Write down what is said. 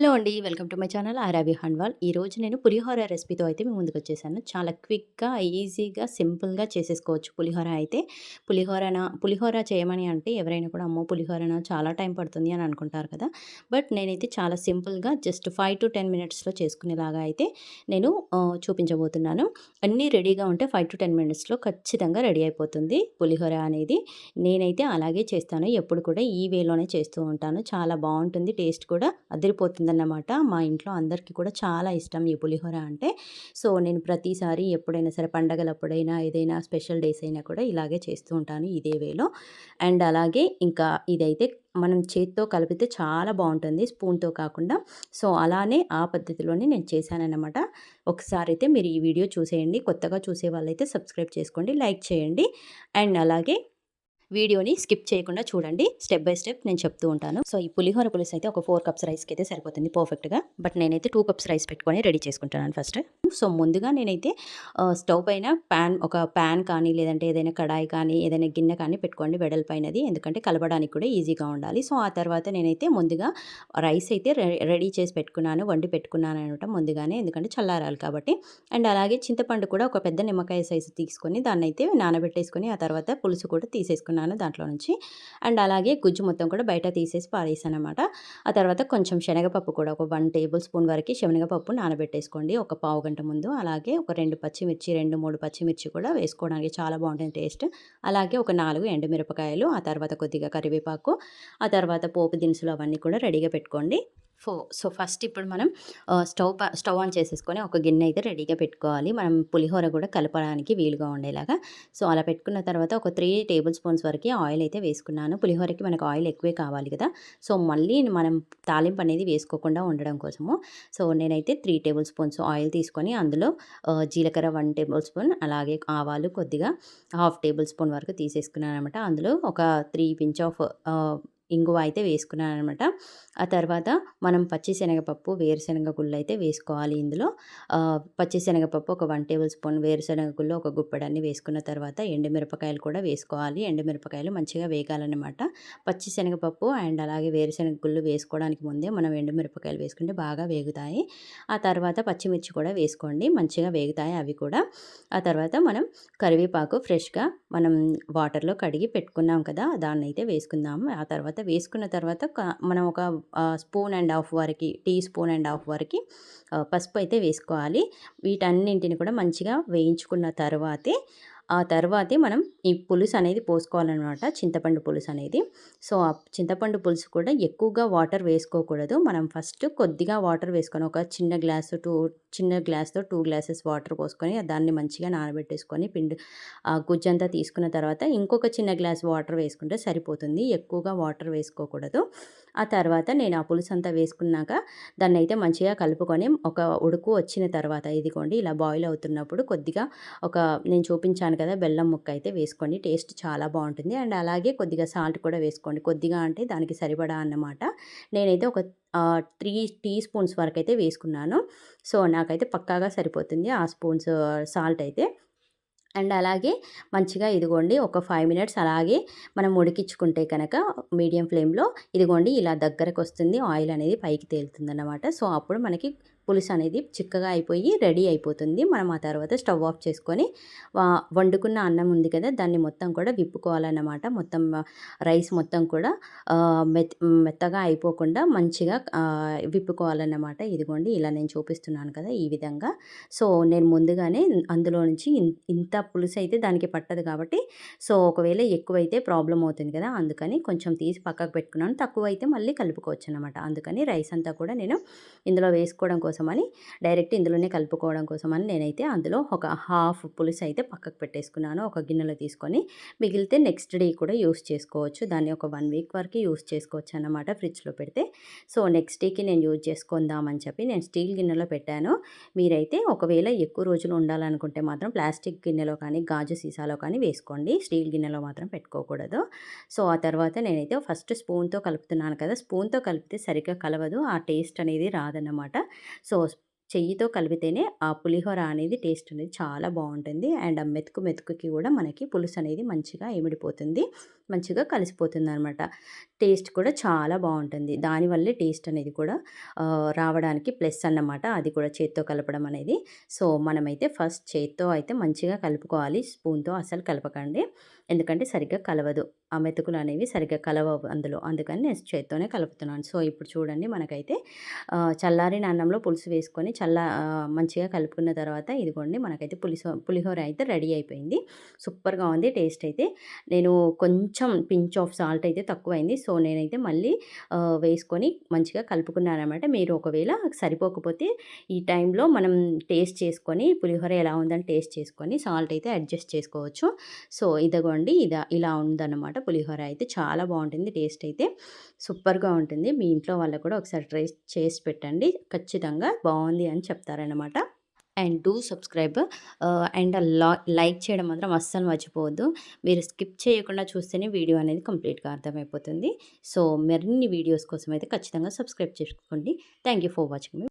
Hello అండి. Welcome to my channel ఆరావి హన్వాల్. ఈరోజు నేను పులిహోర రెసిపీతో అయితే మీ ముందుకొచ్చేసాను. చాలా క్విక్‌గా, ఈజీగా, సింపుల్‌గా చేసేసుకోవచ్చు పులిహోర అయితే. పులిహోరన పులిహోర చేయమని అంటే ఎవరైనా కూడా అమ్మో! పులిహోరన చాలా టైం పడుతుంది అని అనుకుంటారు కదా! బట్ నేనైతే చాలా సింపుల్‌గా జస్ట్ 5-10 మినిట్స్‌లో చేసుకునేలాగా అయితే నేను చూపించబోతున్నాను. అన్నీ రెడీగా ఉంటే 5-10 మినిట్స్‌లో ఖచ్చితంగా రెడీ అయిపోతుంది పులిహోర అనేది. నేనైతే అలాగే చేస్తాను. ఎప్పుడు కూడా ఈ వేలోనే చేస్తూ ఉంటాను. చాలా బాగుంటుంది టేస్ట్ కూడా అదిరిపోతుంది ఉందన్నమాట మా ఇంట్లో అందరికీ కూడా చాలా ఇష్టం ఈ పులిహోర అంటే. సో, నేను ప్రతిసారి ఎప్పుడైనా సరే పండగలప్పుడైనా, ఏదైనా స్పెషల్ డేస్ అయినా కూడా ఇలాగే చేస్తూ ఉంటాను ఇదే వేలో. అండ్ అలాగే ఇంకా ఇదైతే మనం చేత్తో కలిపితే చాలా బాగుంటుంది స్పూన్‌తో కాకుండా. సో, అలానే ఆ పద్ధతిలోనే నేను చేశానన్నమాట. అయితే మీరు ఈ వీడియో చూసేయండి. కొత్తగా చూసే వాళ్ళైతే సబ్స్క్రైబ్ చేసుకోండి, లైక్ చేయండి. అండ్ అలాగే వీడియోని స్కిప్ చేయకుండా చూడండి. స్టెప్ బై స్టెప్ నేను చెప్తూ ఉంటాను. సో, ఈ పులిహోర పులుసు అయితే ఒక ఫోర్ కప్స్ రైస్కి అయితే సరిపోతుంది పర్ఫెక్ట్‌గా. బట్ నేనైతే టూ కప్స్ రైస్ పెట్టుకొని రెడీ చేసుకుంటున్నాను ఫస్ట్. సో, ముందుగా నేనైతే స్టవ్ పైన పాన్ ఒక పాన్ కానీ, లేదంటే ఏదైనా కడాయి కానీ, ఏదైనా గిన్నె కానీ పెట్టుకోండి వెడల్పైనది. ఎందుకంటే కలపడానికి కూడా ఈజీగా ఉండాలి. సో, ఆ తర్వాత నేనైతే ముందుగా రైస్ అయితే రెడీ చేసి పెట్టుకున్నాను. వండి పెట్టుకున్నాను అనమాట ముందుగానే. ఎందుకంటే చల్లారాలి కాబట్టి. అండ్ అలాగే చింతపండు కూడా ఒక పెద్ద నిమ్మకాయ సైజు తీసుకొని దాన్నైతే నానబెట్టేసుకొని, ఆ తర్వాత పులుసు కూడా తీసేసుకున్నాను దాంట్లో నుంచి. అండ్ అలాగే గుజ్జు మొత్తం కూడా బయట తీసేసి పారేసాను అనమాట ఆ తర్వాత కొంచెం శనగపప్పు కూడా ఒక వన్ టేబుల్ స్పూన్ వరకు శనగపప్పు నానబెట్టేసుకోండి ఒక పావు గంట ముందు. అలాగే ఒక రెండు పచ్చిమిర్చి, 2, 3 పచ్చిమిర్చి కూడా వేసుకోవడానికి చాలా బాగుంటుంది టేస్ట్. అలాగే ఒక నాలుగు ఎండుమిరపకాయలు, ఆ తర్వాత కొద్దిగా కరివేపాకు, ఆ తర్వాత పోపు దినుసులు అవన్నీ కూడా రెడీగా పెట్టుకోండి. ఫో సో, ఫస్ట్ ఇప్పుడు మనం స్టవ్ స్టవ్ ఆన్ చేసేసుకొని ఒక గిన్నె అయితే రెడీగా పెట్టుకోవాలి. మనం పులిహోర కూడా కలపడానికి వీలుగా ఉండేలాగా. సో, అలా పెట్టుకున్న తర్వాత ఒక త్రీ టేబుల్ స్పూన్స్ వరకు ఆయిల్ అయితే వేసుకున్నాను. పులిహోరకి మనకు ఆయిల్ ఎక్కువే కావాలి కదా! సో, మళ్ళీ మనం తాలింపు అనేది వేసుకోకుండా ఉండడం కోసము. సో, నేనైతే త్రీ టేబుల్ స్పూన్స్ ఆయిల్ తీసుకొని అందులో జీలకర్ర వన్ టేబుల్ స్పూన్, అలాగే ఆవాలు కొద్దిగా హాఫ్ టేబుల్ స్పూన్ వరకు తీసేసుకున్నాను అనమాట అందులో ఒక త్రీ పించ్ ఆఫ్ ఇంగువ అయితే వేసుకున్నాననమాట. ఆ తర్వాత మనం పచ్చిశనగపప్పు వేరుశనగ గుళ్ళు అయితే వేసుకోవాలి ఇందులో. పచ్చిశనగపప్పు ఒక వన్ టేబుల్ స్పూన్, వేరుశనగ గుళ్ళు ఒక గుప్పెడన్ని వేసుకున్న తర్వాత ఎండుమిరపకాయలు కూడా వేసుకోవాలి. ఎండుమిరపకాయలు మంచిగా వేగాలన్నమాట పచ్చిశనగపప్పు అండ్ అలాగే వేరుశనగ గుళ్ళు వేసుకోవడానికి ముందే మనం ఎండుమిరపకాయలు వేసుకుంటే బాగా వేగుతాయి. ఆ తర్వాత పచ్చిమిర్చి కూడా వేసుకోండి. మంచిగా వేగుతాయి అవి కూడా. ఆ తర్వాత మనం కరివేపాకు ఫ్రెష్‌గా మనం వాటర్‌లో కడిగి పెట్టుకున్నాం కదా! దాన్నైతే వేసుకుందాము ఆ తర్వాత వేసుకున్న తర్వాత మనం ఒక స్పూన్ అండ్ హాఫ్ వరకి టీ స్పూన్ అండ్ హాఫ్ వరకి పసుపు అయితే వేసుకోవాలి. వీటన్నింటిని కూడా మంచిగా వేయించుకున్న తర్వాతే ఆ తర్వాతే మనం ఈ పులుసు అనేది పోసుకోవాలన్నమాట చింతపండు పులుసు అనేది. సో, ఆ చింతపండు పులుసు కూడా ఎక్కువగా వాటర్ వేసుకోకూడదు. మనం ఫస్ట్ కొద్దిగా వాటర్ వేసుకొని ఒక చిన్న గ్లాసు టూ చిన్న గ్లాస్‌తో టూ గ్లాసెస్ వాటర్ పోసుకొని దాన్ని మంచిగా నానబెట్టేసుకొని పిండి ఆ గుజ్జంతా తీసుకున్న తర్వాత ఇంకొక చిన్న గ్లాస్ వాటర్ వేసుకుంటే సరిపోతుంది. ఎక్కువగా వాటర్ వేసుకోకూడదు. ఆ తర్వాత నేను ఆ పులుసంతా వేసుకున్నాక దాన్నైతే మంచిగా కలుపుకొని ఒక ఉడుకు వచ్చిన తర్వాత ఇదిగోండి ఇలా బాయిల్ అవుతున్నప్పుడు కొద్దిగా ఒక నేను చూపించాను కదా! బెల్లం ముక్క అయితే వేసుకోండి. టేస్ట్ చాలా బాగుంటుంది అండ్ అలాగే కొద్దిగా సాల్ట్ కూడా వేసుకోండి. కొద్దిగా అంటే దానికి సరిపడా అన్నమాట. నేనైతే ఒక త్రీ టీ స్పూన్స్ వరకు అయితే వేసుకున్నాను. సో, నాకైతే పక్కాగా సరిపోతుంది ఆ స్పూన్స్ సాల్ట్ అయితే. అండ్ అలాగే మంచిగా ఇదిగోండి ఒక ఫైవ్ మినిట్స్ అలాగే మనం ఉడికించుకుంటే కనుక మీడియం ఫ్లేమ్‌లో ఇదిగోండి ఇలా దగ్గరకు వస్తుంది ఆయిల్ అనేది పైకి తేలుతుందన్నమాట. సో, అప్పుడు మనకి పులుసు అనేది చిక్కగా అయిపోయి రెడీ అయిపోతుంది. మనం ఆ తర్వాత స్టవ్ ఆఫ్ చేసుకొని వండుకున్న అన్నం ఉంది కదా! దాన్ని మొత్తం కూడా విప్పుకోవాలన్నమాట. మొత్తం రైస్ మొత్తం కూడా మెత్ మెత్తగా అయిపోకుండా మంచిగా విప్పుకోవాలన్నమాట. ఇదిగోండి ఇలా నేను చూపిస్తున్నాను కదా! ఈ విధంగా. సో, నేను ముందుగానే అందులో నుంచి ఇంత ఇన్ ఇంత అయితే దానికి పట్టదు కాబట్టి సో, ఒకవేళ ఎక్కువైతే ప్రాబ్లం అవుతుంది కదా! అందుకని కొంచెం తీసి పక్కకు పెట్టుకున్నాను. తక్కువ అయితే మళ్ళీ కలుపుకోవచ్చు అనమాట అందుకని రైస్ అంతా కూడా నేను ఇందులో వేసుకోవడం కోసమని డైరెక్ట్ ఇందులోనే కలుపుకోవడం కోసమని నేనైతే అందులో ఒక హాఫ్ పులుసు అయితే పక్కకు పెట్టేసుకున్నాను. ఒక గిన్నెలో తీసుకొని మిగిలితే నెక్స్ట్ డే కూడా యూస్ చేసుకోవచ్చు. దాన్ని ఒక వన్ వీక్ వరకు యూజ్ చేసుకోవచ్చన్నమాట ఫ్రిడ్జ్‌లో పెడితే. సో, నెక్స్ట్ డేకి నేను యూజ్ చేసుకుందామని చెప్పి నేను స్టీల్ గిన్నెలో పెట్టాను. మీరైతే ఒకవేళ ఎక్కువ రోజులు ఉండాలనుకుంటే మాత్రం ప్లాస్టిక్ గిన్నెలో కానీ, గాజు సీసాలో కానీ వేసుకోండి. స్టీల్ గిన్నెలో మాత్రం పెట్టుకోకూడదు. సో, ఆ తర్వాత నేనైతే ఫస్ట్ స్పూన్‌తో కలుపుతున్నాను కదా! స్పూన్‌తో కలిపితే సరిగ్గా కలవదు. ఆ టేస్ట్ అనేది రాదన్నమాట. సో, చెయ్యితో కలిపితేనే ఆ పులిహోర అనేది టేస్ట్ అనేది చాలా బాగుంటుంది అండ్ ఆ మెతుకు మెతుకుకి కూడా మనకి పులుసు అనేది మంచిగా ఏమిడిపోతుంది మంచిగా కలిసిపోతుందనమాట. టేస్ట్ కూడా చాలా బాగుంటుంది దానివల్లే టేస్ట్ అనేది కూడా రావడానికి ప్లస్ అన్నమాట. అది కూడా చేత్తో కలపడం అనేది. సో, మనమైతే ఫస్ట్ చేత్తో అయితే మంచిగా కలుపుకోవాలి. స్పూన్‌తో అసలు కలపకండి. ఎందుకంటే సరిగ్గా కలవదు. ఆ మెతుకులు అనేవి సరిగ్గా కలవవు అందులో. అందుకని నేను చేత్తోనే కలుపుతున్నాను. సో, ఇప్పుడు చూడండి మనకైతే చల్లారిన అన్నంలో పులుసు వేసుకొని చల్ల మంచిగా కలుపుకున్న తర్వాత ఇదిగోండి మనకైతే పులిసో పులిహోర అయితే రెడీ అయిపోయింది. సూపర్‌గా ఉంది టేస్ట్ అయితే. నేను కొంచెం కొంచెం పించ్ ఆఫ్ సాల్ట్ అయితే తక్కువైంది. సో, నేనైతే మళ్ళీ వేసుకొని మంచిగా కలుపుకున్నాను అనమాట మీరు ఒకవేళ సరిపోకపోతే ఈ టైంలో మనం టేస్ట్ చేసుకొని పులిహోర ఎలా ఉందని టేస్ట్ చేసుకొని సాల్ట్ అయితే అడ్జస్ట్ చేసుకోవచ్చు. సో, ఇదిగోండి ఇదా ఇలా ఉందన్నమాట పులిహోర అయితే. చాలా బాగుంటుంది టేస్ట్ అయితే. సూపర్‌గా ఉంటుంది. మీ ఇంట్లో వాళ్ళకి కూడా ఒకసారి ట్రై చేసి పెట్టండి. ఖచ్చితంగా బాగుంది అని చెప్తారనమాట. And do subscribe and like చేయడం మాత్రం అస్సలు మర్చిపోవద్దు. మీరు స్కిప్ చేయకుండా చూస్తేనే వీడియో అనేది కంప్లీట్‌గా అర్థమైపోతుంది. సో, మరిన్ని వీడియోస్ కోసం అయితే ఖచ్చితంగా సబ్స్క్రైబ్ చేసుకోండి. Thank you for watching